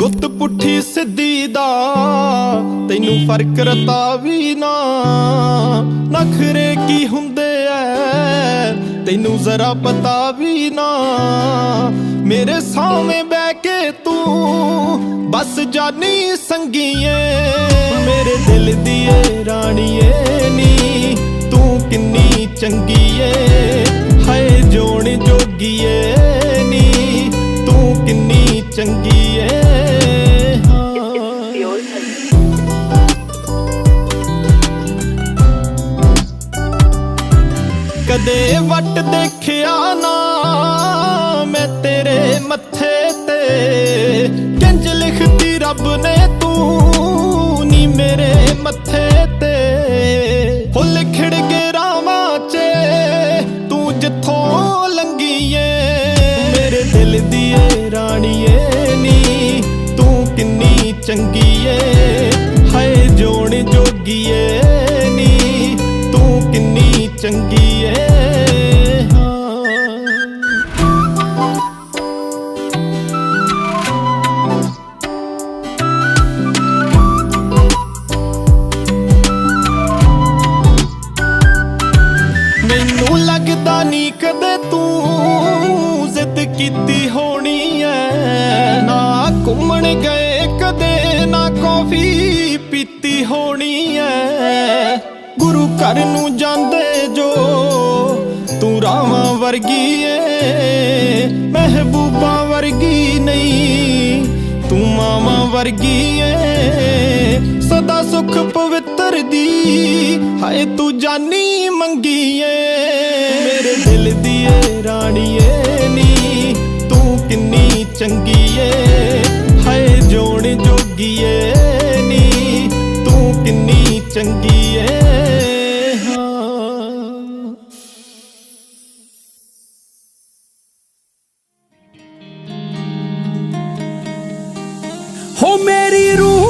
ਪੁੱਤ ਪੁੱਠੀ ਸਿੱਧੀ ਦਾ, ਤੈਨੂੰ ਫ਼ਰਕ ਰਤਾ ਵੀ ਨਾ। ਨਖਰੇ ਕੀ ਹੁੰਦੇ ਐ, ਤੈਨੂੰ ਜ਼ਰਾ ਪਤਾ ਵੀ ਨਾ। ਮੇਰੇ ਸਾਹਮਣੇ ਬਹਿ ਕੇ ਤੂੰ ਬਸ ਜਾਨੀ ਸੰਗੀਏ। ਮੇਰੇ ਦਿਲ ਦੀ ਏ ਰਾਣੀਏ ਨੀ, ਤੂੰ ਕਿੰਨੀ ਚੰਗੀ ਏ ਹਾਏ ਜੋਣ ਜੋਗੀਏ ਨੀ, ਤੂੰ ਕਿੰਨੀ ਚੰਗੀ ਕਦੇ ਵੱਟ ਦੇਖਿਆ ਨਾ, ਮੈਂ ਤੇਰੇ ਮੱਥੇ ਤੇ। ਕਿੰਜ ਲਿਖਤੀ ਰੱਬ ਨੇ ਤੂੰ ਨੀ ਮੇਰੇ ਮੱਥੇ ਤੇ। ਫੁੱਲ ਖਿੜ ਕੇ ਰਾਵਾਂ 'ਚ ਤੂੰ ਜਿੱਥੋਂ ਲੰਗੀਏ ਮੇਰੇ ਦਿਲ ਦੀ ਏ ਰਾਣੀਏ ਨੀ, ਤੂੰ ਕਿੰਨੀ ਚੰਗੀ ਏ ਹਾਏ ਜੋਣ ਜੋਗੀਏ ਨੀ, ਤੂੰ ਕਿੰਨੀ ਚੰਗੀ ਲੱਗਦਾ ਕਦੇ ਤੂੰ ਜ਼ਿੱਦ ਕੀਤੀ ਹੋਣੀ ਐ। ਨਾ ਘੁੰਮਣ ਗਏ, ਕਦੇ ਨਾ ਕੌਫੀ ਪੀਤੀ ਹੋਣੀ ਐ। ਗੁਰੂ ਘਰ ਨੂੰ ਜਾਂਦੇ ਜੋ, ਤੂੰ ਰਾਵਾਂ ਵਰਗੀ ਏ ਮਹਿਬੂਬਾ ਵਰਗੀ ਨਹੀਂ, ਤੂੰ ਮਾਵਾਂ ਵਰਗੀ ਏ ਸਦਾ ਸੁਖ ਪਵਿੱਤਰ ਦੀ, ਹਾਏ ਤੂੰ ਜਾਨੀ ਮੰਗੀ ਏ ਮੇਰੇ ਦਿਲ ਦੀ ਏ ਰਾਣੀਏ ਨੀ, ਤੂੰ ਕਿੰਨੀ ਚੰਗੀ ਏ ਹਾਏ ਜੋਣ ਜੋਗੀ ਏ ਨੀ, ਤੂੰ ਕਿੰਨੀ ਚੰਗੀ ਏ ਹਾਂ। ਹੋ ਮੇਰੀ ਰੂਹ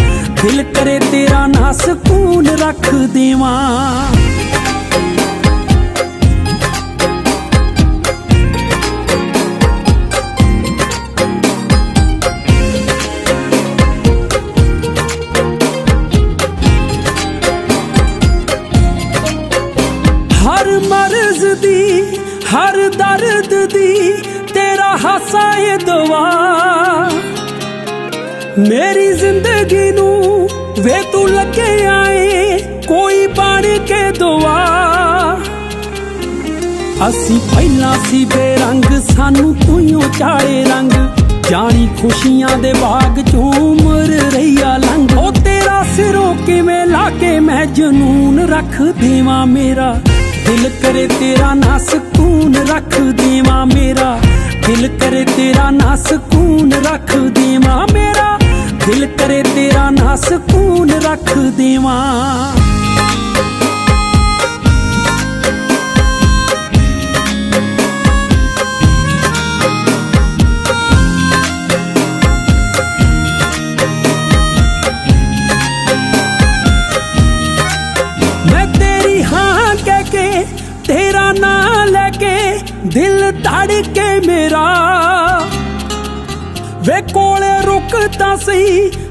ਦਿਲ ਕਰੇ ਤੇਰਾ ਨਾ ਸਕੂਨ ਰੱਖ ਦੇਵਾਂ। ਹਰ ਮਰਜ਼ ਦੀ, ਹਰ ਦਰਦ ਦੀ ਤੇਰਾ ਹਾਸਾ ਏ ਦਵਾ ਮੇਰੀ ਜ਼ਿੰਦਗੀ ਨੂੰ ਵੇ ਤੂੰ ਲੱਗੇ ਆਏ ਕੋਈ ਬਣ ਕੇ ਦੁਆ। ਅਸੀਂ ਪਹਿਲਾਂ ਸੀ ਬੇਰੰਗ ਸਾਨੂੰ ਤੂੰ ਚਾੜੇ ਰੰਗ। ਜਾਣੀ ਖੁਸ਼ੀਆਂ ਦੇ ਬਾਗ ਚੋਂ ਉਮਰ ਰਹੀਆ ਲੰਘ। ਉਹ ਤੇਰਾ ਸਿਰੋਂ ਕਿਵੇਂ ਲਾ ਕੇ ਮੈਂ ਜਨੂਨ ਰੱਖ ਦੇਵਾਂ ਮੇਰਾ? ਦਿਲ ਕਰੇ ਤੇਰਾ ਨਾ ਸਕੂਨ ਰੱਖ ਦੇਵਾਂ ਮੇਰਾ। ਦਿਲ ਕਰੇ ਤੇਰਾ ਨਾ ਸਕੂਨ ਸਕੂਨ ਰੱਖ ਦੇਵਾਂ। ਮੈਂ ਤੇਰੀ ਹਾਂ ਕਹਿ ਕੇ, ਤੇਰਾ ਨਾਂ ਲੈ ਕੇ ਦਿਲ ਧੜ ਕੇ ਮੇਰਾ। ਵੇ ਕੋਲੇ ਰੁਕਦਾ ਸੀ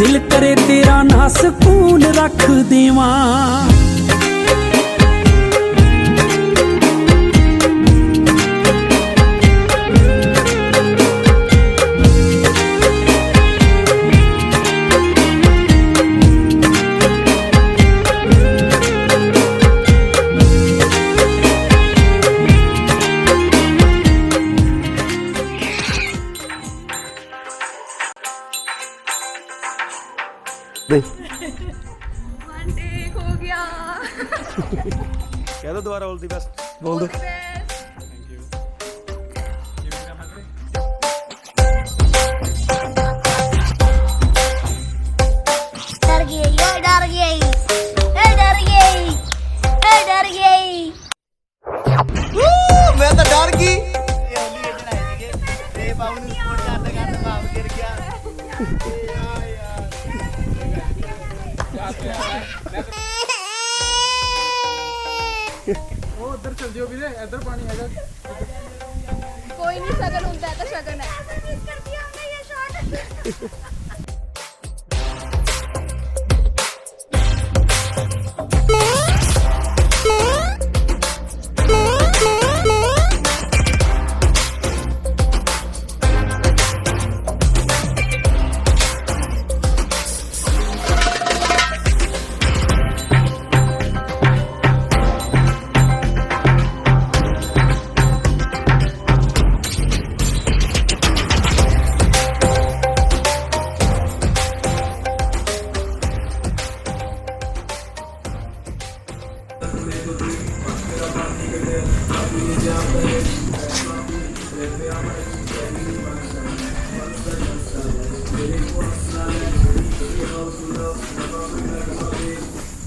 ਦਿਲ ਕਰੇ ਤੇਰਾ ਨਾ ਸਕੂਨ ਰੱਖ ਦੇਵਾਂ। ਦੁਬਾਰਾ ਆਲ ਦੀ ਬੈਸਟ ਬੋਲ ਦੋ ਡਰ ਗਈ ਮੈਂ ਤਾਂ ਡਰ ਗਈ। ਕੋਈ ਨਹੀਂ ਸ਼ਗਨ ਹੁੰਦਾ ਹੈ ਤਾਂ ਸ਼ਗਨ ਹੈ।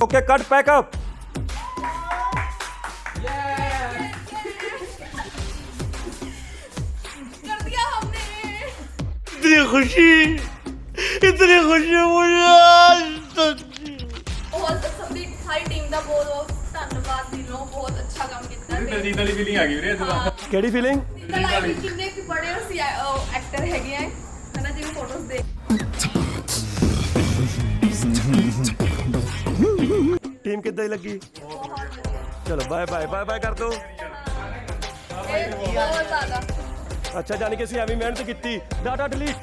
ਓਕੇ ਕੱਟ ਪੈਕ ਅਪ कर दिया हमने इतनी खुशी इतनी खुशी मुझे आज तक ਬਹੁਤ ਸਭੀ ਸਾਰੀ ਟੀਮ ਦਾ ਬਹੁਤ ਬਹੁਤ ਧੰਨਵਾਦ ਦਿਲੋਂ ਬਹੁਤ ਅੱਛਾ ਕੰਮ ਕੀਤਾ ਤੇ ਦਲਜੀਤ ਵਾਲੀ ਫੀਲਿੰਗ ਆ ਗਈ ਵੀਰੇ ਇਹਦੇ ਬਾਅਦ ਕਿਹੜੀ ਫੀਲਿੰਗ ਦਲਾਈ ਕਿੰਨੇ ਕੁ ਬੜੇ ਸੀ ਐਕਟਰ ਹੈਗੇ ਆ ਹਨਾ ਜਿਵੇਂ ਫੋਟੋਜ਼ ਦੇਖ ਟੀਮ ਕਿੱਦਾਂ ਦੀ ਲੱਗੀ ਚਲੋ ਬਾਏ ਬਾਏ ਬਾਏ ਬਾਏ ਕਰ ਦੋ ਇਹ ਬਹੁਤ ਜ਼ਿਆਦਾ ਅੱਛਾ ਜਾਨੀ ਕਿ ਅਸੀਂ ਐਵੇਂ ਮਿਹਨਤ ਕੀਤੀ ਡਾਟਾ ਡਿਲੀਟ